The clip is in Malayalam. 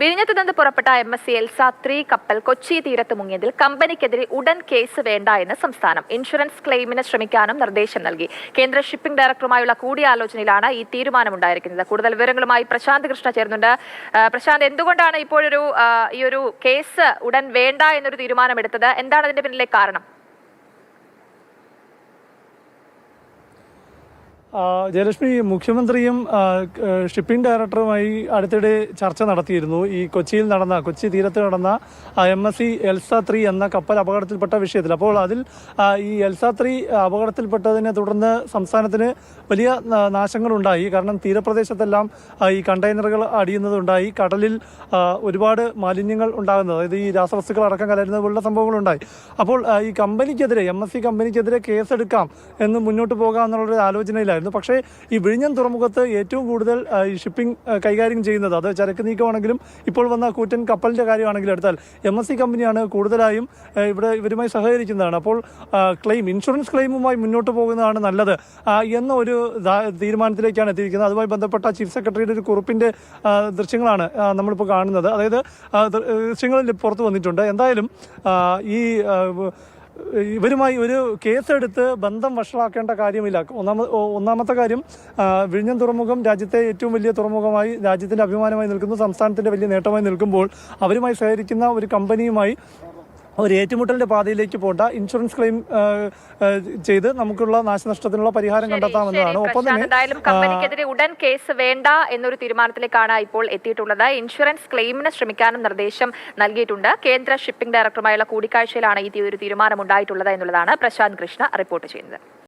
വിഴിഞ്ഞത്ത് നിന്ന് പുറപ്പെട്ട M S C Elsa three കപ്പൽ കൊച്ചി തീരത്ത് മുങ്ങിയതിൽ കമ്പനിക്കെതിരെ ഉടൻ കേസ് വേണ്ട എന്ന് സംസ്ഥാനം ഇൻഷുറൻസ് ക്ലെയിമിന് ശ്രമിക്കാനും നിർദ്ദേശം നൽകി. കേന്ദ്ര ഷിപ്പിംഗ് ഡയറക്ടറുമായുള്ള കൂടിയാലോചനയിലാണ് ഈ തീരുമാനമുണ്ടായിരിക്കുന്നത്. കൂടുതൽ വിവരങ്ങളുമായി പ്രശാന്ത് കൃഷ്ണ ചേർന്നുണ്ട് പ്രശാന്ത് എന്തുകൊണ്ടാണ് ഇപ്പോഴൊരു ഈ ഒരു കേസ് ഉടൻ വേണ്ട എന്നൊരു തീരുമാനമെടുത്തത്? എന്താണ് അതിന്റെ പിന്നിലെ കാരണം? ജയലക്ഷ്മി മുഖ്യമന്ത്രിയും ഷിപ്പിംഗ് ഡയറക്ടറുമായി അടുത്തിടെ ചർച്ച നടത്തിയിരുന്നു. ഈ കൊച്ചിയിൽ നടന്ന കൊച്ചി തീരത്ത് നടന്ന M S C Elsa three എന്ന കപ്പൽ അപകടത്തിൽപ്പെട്ട വിഷയത്തിൽ. അപ്പോൾ അതിൽ ഈ എൽസ ത്രീ അപകടത്തിൽപ്പെട്ടതിനെ തുടർന്ന് സംസ്ഥാനത്തിന് വലിയ നാശങ്ങളുണ്ടായി. കാരണം തീരപ്രദേശത്തെല്ലാം ഈ കണ്ടെയ്നറുകൾ അടിയുന്നതുണ്ടായി. കടലിൽ ഒരുപാട് മാലിന്യങ്ങൾ ഉണ്ടാകുന്നത്. അതായത് ഈ രാസവസ്തുക്കൾ അടക്കം കലരുന്നത് പോലുള്ള സംഭവങ്ങളുണ്ടായി. അപ്പോൾ ഈ കമ്പനിക്കെതിരെ എം എസ് സി കമ്പനിക്കെതിരെ കേസെടുക്കാം എന്ന് മുന്നോട്ട് പോകാം എന്നുള്ളൊരു ആലോചനയിലായിരുന്നു. പക്ഷേ ഈ വിഴിഞ്ഞം തുറമുഖത്ത് ഏറ്റവും കൂടുതൽ ഈ ഷിപ്പിംഗ് കൈകാര്യം ചെയ്യുന്നത് അത് ചരക്ക് നീക്കമാണെങ്കിലും ഇപ്പോൾ വന്ന കൂറ്റൻ കപ്പലിന്റെ കാര്യമാണെങ്കിലും എടുത്താൽ എം എസ് സി കമ്പനിയാണ് കൂടുതലായും ഇവിടെ ഇവരുമായി സഹകരിക്കുന്നതാണ്. അപ്പോൾ ക്ലെയിം ഇൻഷുറൻസ് ക്ലെയിമുമായി മുന്നോട്ട് പോകുന്നതാണ് നല്ലത്. എന്ന ഒരു തീരുമാനത്തിലേക്കാണ് എത്തിയിരിക്കുന്നത്. അതുമായി ബന്ധപ്പെട്ട ചീഫ് സെക്രട്ടറിയുടെ ഒരു കുറിപ്പിന്റെ ദൃശ്യങ്ങളാണ് നമ്മളിപ്പോൾ കാണുന്നത്. അതായത് ദൃശ്യങ്ങളിൽ പുറത്തു വന്നിട്ടുണ്ട്. എന്തായാലും ഈ ഇവരുമായി ഒരു കേസെടുത്ത് ബന്ധം വഷളാക്കേണ്ട കാര്യമില്ല. ഒന്നാമത് ഒന്നാമത്തെ കാര്യം വിഴിഞ്ഞം തുറമുഖം രാജ്യത്തെ ഏറ്റവും വലിയ തുറമുഖമായി രാജ്യത്തിന്റെ അഭിമാനമായി നിൽക്കുന്നു സംസ്ഥാനത്തിന്റെ വലിയ നേട്ടമായി നിൽക്കുമ്പോൾ അവരുമായി സഹകരിക്കുന്ന ഒരു കമ്പനിയുമായി ഒരു ഏറ്റുമുട്ടലിന്റെ പാതയിലേക്ക് പോണ്ട ഇൻഷുറൻസ് ക്ലെയിം ചെയ്ത് നമുക്കുള്ള നാശനഷ്ടത്തിനുള്ള പരിഹാരം കണ്ടെത്താമെന്നതാണ് ഒപ്പം തന്നെ എന്തായാലും കമ്പനിക്കെതിരെ ഉടൻ കേസ് വേണ്ട എന്നൊരു തീരുമാനത്തിലേക്കാണ് ഇപ്പോൾ എത്തിയിട്ടുള്ളത്. ഇൻഷുറൻസ് ക്ലെയിമിന് ശ്രമിക്കാനും നിർദ്ദേശം നൽകിയിട്ടുണ്ട്. കേന്ദ്ര ഷിപ്പിംഗ് ഡയറക്ടറുമായുള്ള കൂടിക്കാഴ്ചയിലാണ് ഈ ഒരു തീരുമാനം ഉണ്ടായിട്ടുള്ളത് എന്നുള്ളതാണ് പ്രശാന്ത് കൃഷ്ണ റിപ്പോർട്ട് ചെയ്യുന്നത്.